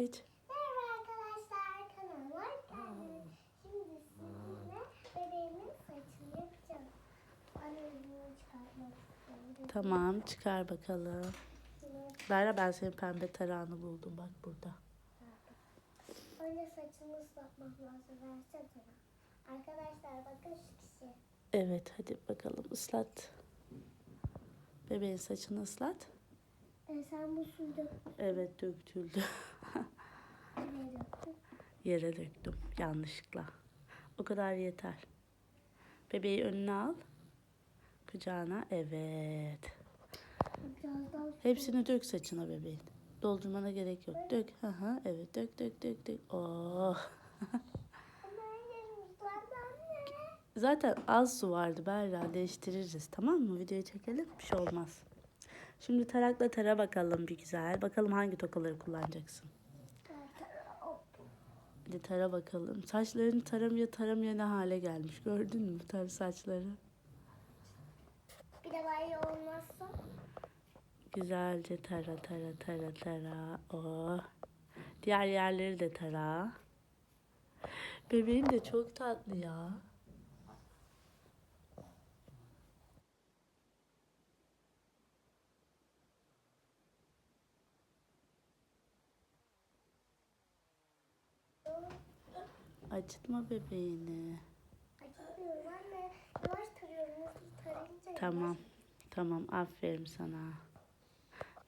Hiç. Merhaba arkadaşlar kanalıma geldiniz. Şimdi sizinle bebeğimin saçını yapacağım. Annemini çıkartmak istiyorum. Tamam çıkar bakalım. Lara ben senin pembe tarağını buldum bak burada. önce saçımı ıslatmak lazım. Versene. Arkadaşlar bakın şu kişi. Evet hadi bakalım ıslat. Bebeğin saçını ıslat. E, sen bu suyu döktün. Evet döktüldü. Nereye döktün? Yere döktüm yanlışlıkla. O kadar yeter. Bebeği önüne al. Kucağına evet. Biraz daha su. Hepsini dök saçına bebeğin. Doldurmana gerek yok. Dök. Hı hı. Evet dök dök dök dök. Oh. Ama yerim ıslandı anne. Zaten az su vardı Berra değiştiririz tamam mı? Videoyu çekelim bir şey olmaz. Şimdi tarakla tara bakalım bir güzel. Bakalım hangi tokaları kullanacaksın. Hadi tara bakalım. Saçların taramaya taramaya ne hale gelmiş. Gördün mü tar saçları? Bir de bay olmazsa. Güzelce tara tara tara tara. Oh. Diğer yerleri de tara. Bebeğin de çok tatlı ya. Acıtma bebeğini. Acıtmıyorum anne. Yavaş tarıyorum. Hızlı tarayınca Tamam. Tamam. Aferin sana.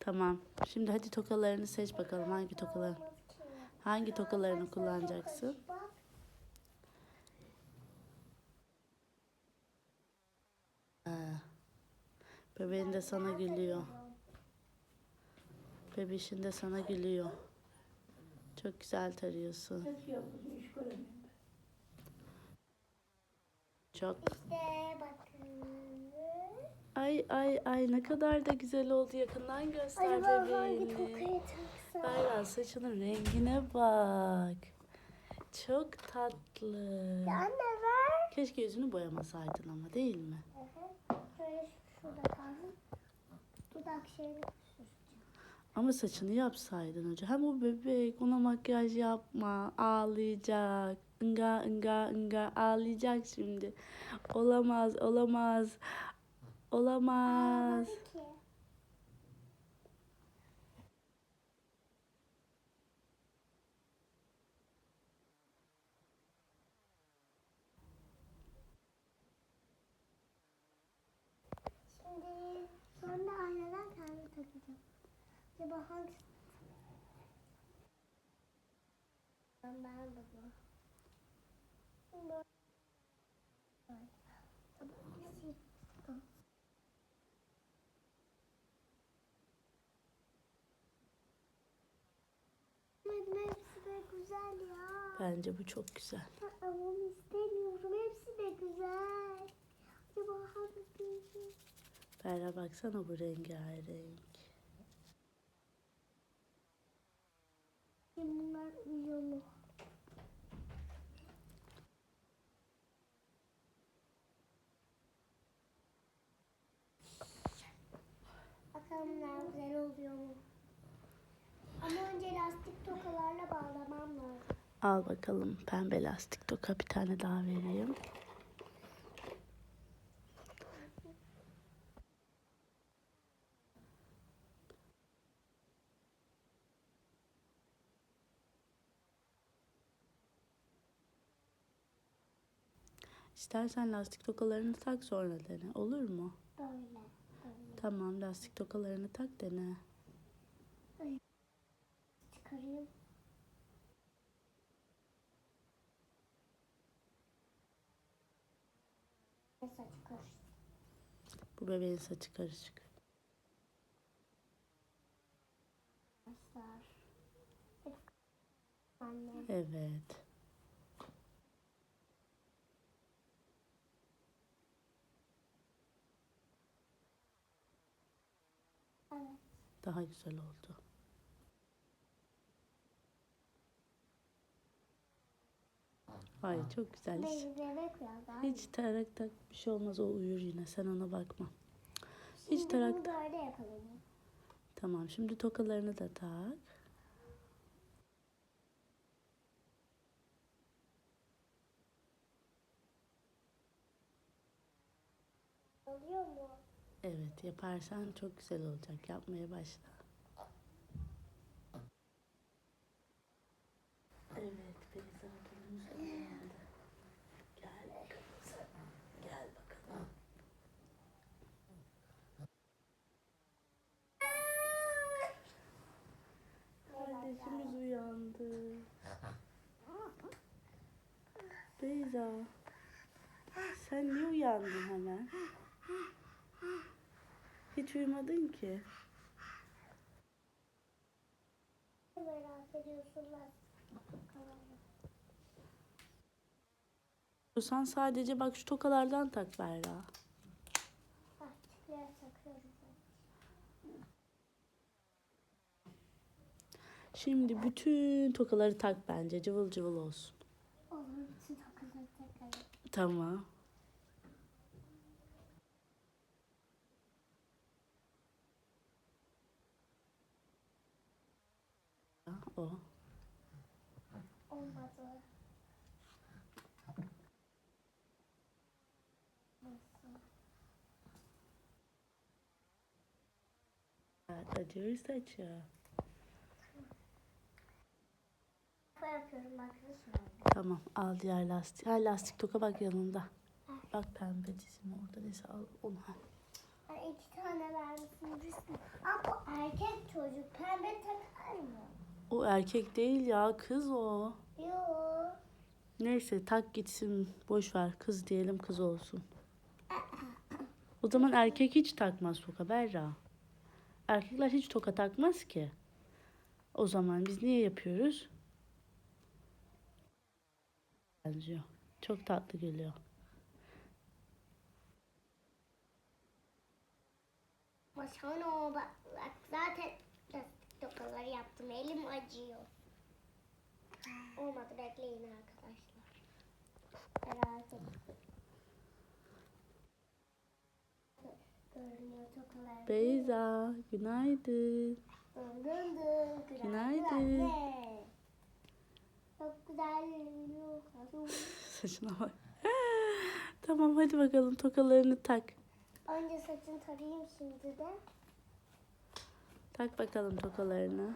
Tamam. Şimdi hadi tokalarını seç bakalım. Hangi tokalar? Hangi tokalarını kullanacaksın? Ha. Bebeğin de sana gülüyor. Bebişin de sana gülüyor. Çok güzel tarıyorsun. Çok. İşte bakın. Ay ay ay ne kadar da güzel oldu. Yakından göster Acaba hangi bebeğini. tokayı taksam? Saçının rengine bak. Çok tatlı. Ya Anne ver. Keşke yüzünü boyamasaydın ama değil mi? Şöyle şu- şurada kalsın. Dudak şeyini. Ama saçını yapsaydın önce. Hem o bebek ona makyaj yapma. Ağlayacak. Inga ınga ınga ağlayacak şimdi. Olamaz olamaz. Olamaz. Ağlamadı ki. Acaba hangisi? Ben ben bunu. Bu- Tabii ikisi- Benim hepsi de güzel ya. Bence bu çok güzel. Ama onu istemiyorum. Hepsi de güzel. Acaba hangisi? Berra baksana bu rengarenk. Bunlar uyuyor mu? Bakalım ne güzel oluyor mu? Ama önce lastik tokalarla bağlamam lazım. Al bakalım pembe lastik toka bir tane daha vereyim. İstersen lastik tokalarını tak sonra dene. Olur mu? Böyle. Böyle. Tamam lastik tokalarını tak dene. Çıkarayım. Bu bebeğin saçı karışık. Evet. Daha güzel oldu. Ay çok güzel. Hiç, hiç tarak tak bir şey olmaz o uyur yine sen ona bakma. Hiç şimdi tarak tak. böyle. Tamam şimdi tokalarını da tak. Oluyor mu? Evet yaparsan çok güzel olacak. Yapmaya başla. Beyza. Sen niye uyandın hemen? Hiç uyumadın ki. Merak. Sen sadece bak şu tokalardan tak Berra. Şimdi bütün tokaları tak bence. Cıvıl cıvıl olsun. Olur bütün takıları takarım. Tamam. O. Olmadı. Nasıl? Evet, acıyor saçı. Yapıyorum arkadaşlar. Tamam al diğer lastik. Ha lastik toka bak yanında. Bak pembe çizim orada neyse al onu. Ben iki tane vermişsin. Ama bu erkek çocuk pembe takar mı? O erkek değil ya kız o. Yok. Neyse tak gitsin boş ver kız diyelim kız olsun. O zaman erkek hiç takmaz toka Berra. Erkekler hiç toka takmaz ki. O zaman biz niye yapıyoruz? Benziyor. Çok tatlı geliyor. Başana bak, bak zaten lastik tokaları yaptım. Elim acıyor. Olmadı bekleyin arkadaşlar. Merak tokalar. Beyza, günaydın. Dın dın dın. Günaydın. anne. Çok güzel görünüyor. Saçına bak. tamam hadi bakalım tokalarını tak. Önce saçını tarayayım şimdi de. Tak bakalım tokalarını.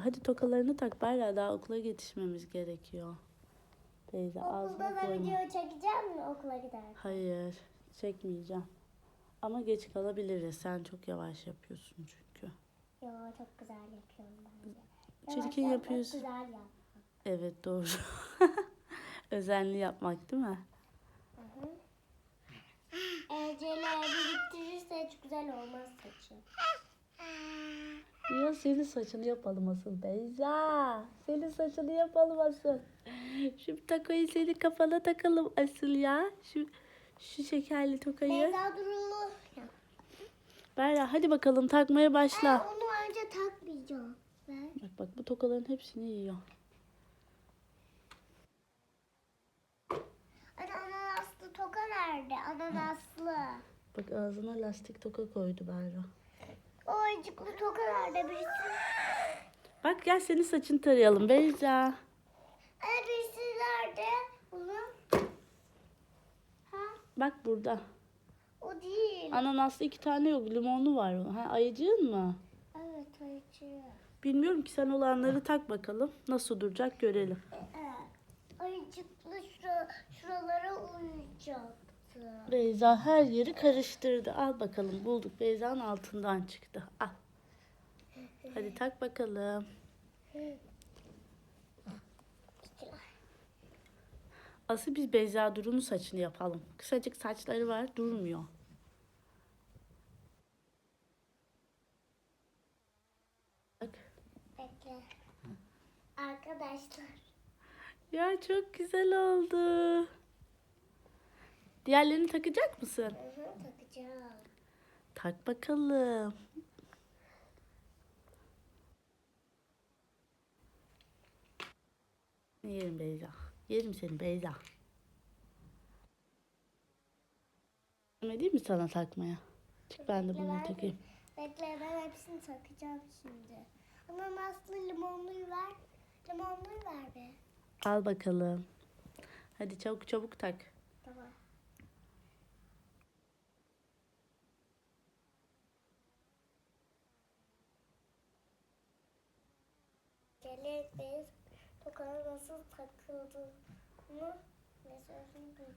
Hadi tokalarını tak Berra daha okula yetişmemiz gerekiyor. Teyze Okulda da koyma. video çekeceğim mi okula giderken? Hayır çekmeyeceğim. Ama geç kalabiliriz. Sen çok yavaş yapıyorsun çünkü. Yo çok güzel yapıyorum bence. Çirkin Yavaş yapmak yapıyorsun. Güzel yap. Evet doğru. Özenli yapmak değil mi? Hı hı. Eceler biriktirirse hiç güzel olmaz saçı. Ya senin saçını yapalım asıl Beyza. Senin saçını yapalım asıl. Şu takayı senin kafana takalım asıl ya. Şu şu şekerli tokayı. Beyza Durulu. Berra hadi bakalım takmaya Ben başla. onu önce takmayacağım. Ben. Bak bak bu tokaların hepsini yiyor. Ana ananaslı toka nerede? Ananaslı. Bak ağzına lastik toka koydu Berra. O ayıcıklı toka nerede birisi? Bak gel senin saçını tarayalım Beyza. Ana birisi nerede? Bunun. Ha? Bak burada. O değil. Ananaslı iki tane yok. Limonlu var. Ha, ayıcığın mı? Evet ayıcık. Bilmiyorum ki sen olanları tak bakalım. Nasıl duracak görelim. Evet. Ayıcıklı şura, şuralara uyuyacaktı. Beyza her yeri karıştırdı. Al bakalım bulduk. Beyza'nın altından çıktı. Al. Hadi tak bakalım. Asıl biz Beyza Duru'nun saçını yapalım. Kısacık saçları var durmuyor. Bak. Bekle. Arkadaşlar. Ya çok güzel oldu. Diğerlerini takacak mısın? Hı hı, takacağım. Tak bakalım. Yerim Beyza. Yerim seni Beyza. Değil mi sana takmaya? Çık ben de bunu takayım. Bekle ben hepsini takacağım şimdi. Ananaslı limonluyu ver. Limonluyu ver be. Al bakalım. Hadi çabuk çabuk tak. Tamam. Geleceğiz. Tokana nasıl takıldığını mesajını duydum.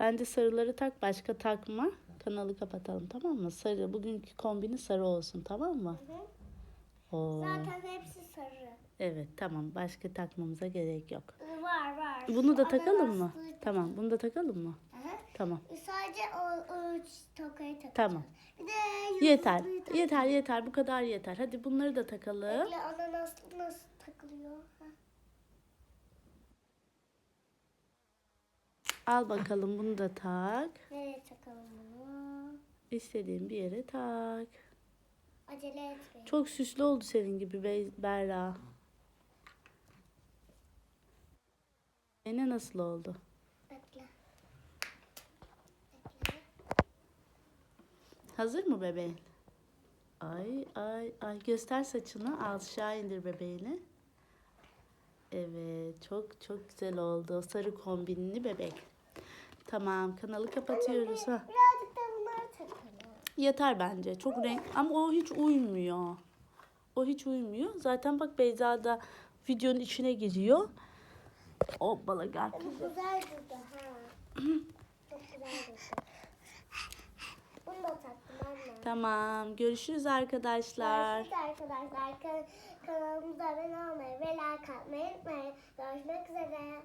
Bence sarıları tak başka takma. Kanalı kapatalım tamam mı? Sarı bugünkü kombini sarı olsun tamam mı? Hı hı. Oo. Zaten hepsi sarı. Evet tamam başka takmamıza gerek yok. Var var. Bunu da takalım mı? ananaslı- Tamam bunu da takalım mı? Aha. Tamam. Sadece o, üç tokayı takacağız. Tamam. Bir de Yeter. yıldızlıyı tak- Yeter yeter bu kadar yeter. Hadi bunları da takalım. Bekle ananaslı nasıl takılıyor? Ha. Al bakalım bunu da tak. Nereye takalım bunu? İstediğin bir yere tak. Acele etmeyin. Çok süslü oldu senin gibi Bey- Berra. Yine nasıl oldu? Bekle. Bekle. Hazır mı bebeğin? Ay ay ay göster saçını aşağı indir bebeğini. Evet çok çok güzel oldu. Sarı kombinli bebek. Tamam kanalı kapatıyoruz ha. Birazcık da bunları takalım. Yeter bence. Çok renk ama o hiç uymuyor. O hiç uymuyor. Zaten bak Beyza da videonun içine giriyor. Hoppala gel. Bu güzel durdu ha. Çok güzel durdu. Bunu da taktım anne. Tamam. Görüşürüz arkadaşlar. Görüşürüz arkadaşlar. Kan- Kanalımıza abone olmayı ve like atmayı unutmayın. Görüşmek üzere.